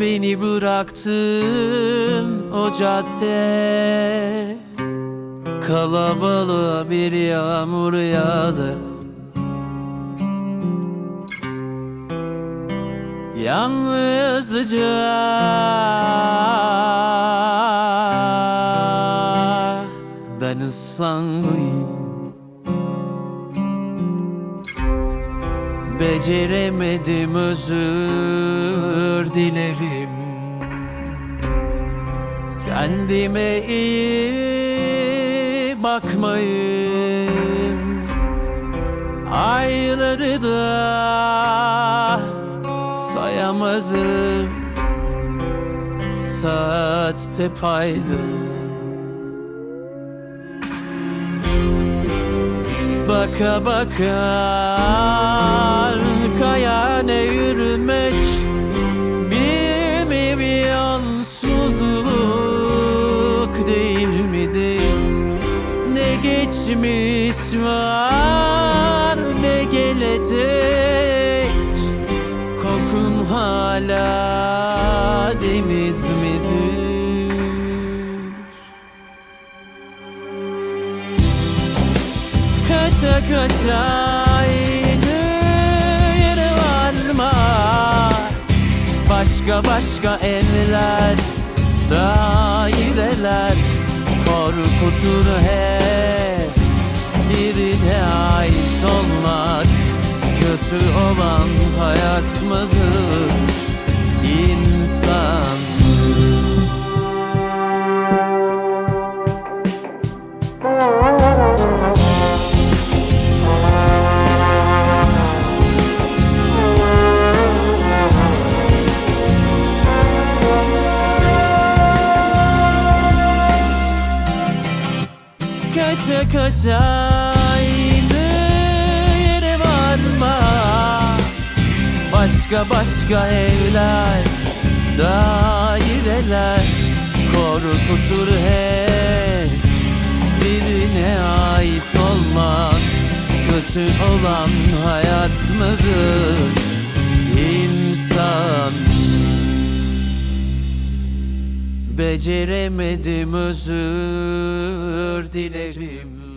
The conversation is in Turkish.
Beni bıraktın o cadde. Kalabalığa bir yağmur yağdı. Yalnızca Ben ıslanmayayım Beceremedim özür dilerim Kendime iyi bakmayın. Ayları da sayamadım. Saat hep aynı. Baka baka arkaya ne yürümek midir Ne geçmiş var ne gelecek? Kokun hala deniz midir? Kaça kaça aynı yere varma. Başka başka evler, daireler Korkutur hep birine ait olmak. Kötü olan hayat mıdır insan? Kaça kaça aynı yere varma. Başka başka evler, daireler Korkutur hep birine ait olmak. Kötü olan hayat mıdır Beceremedim özür dilerim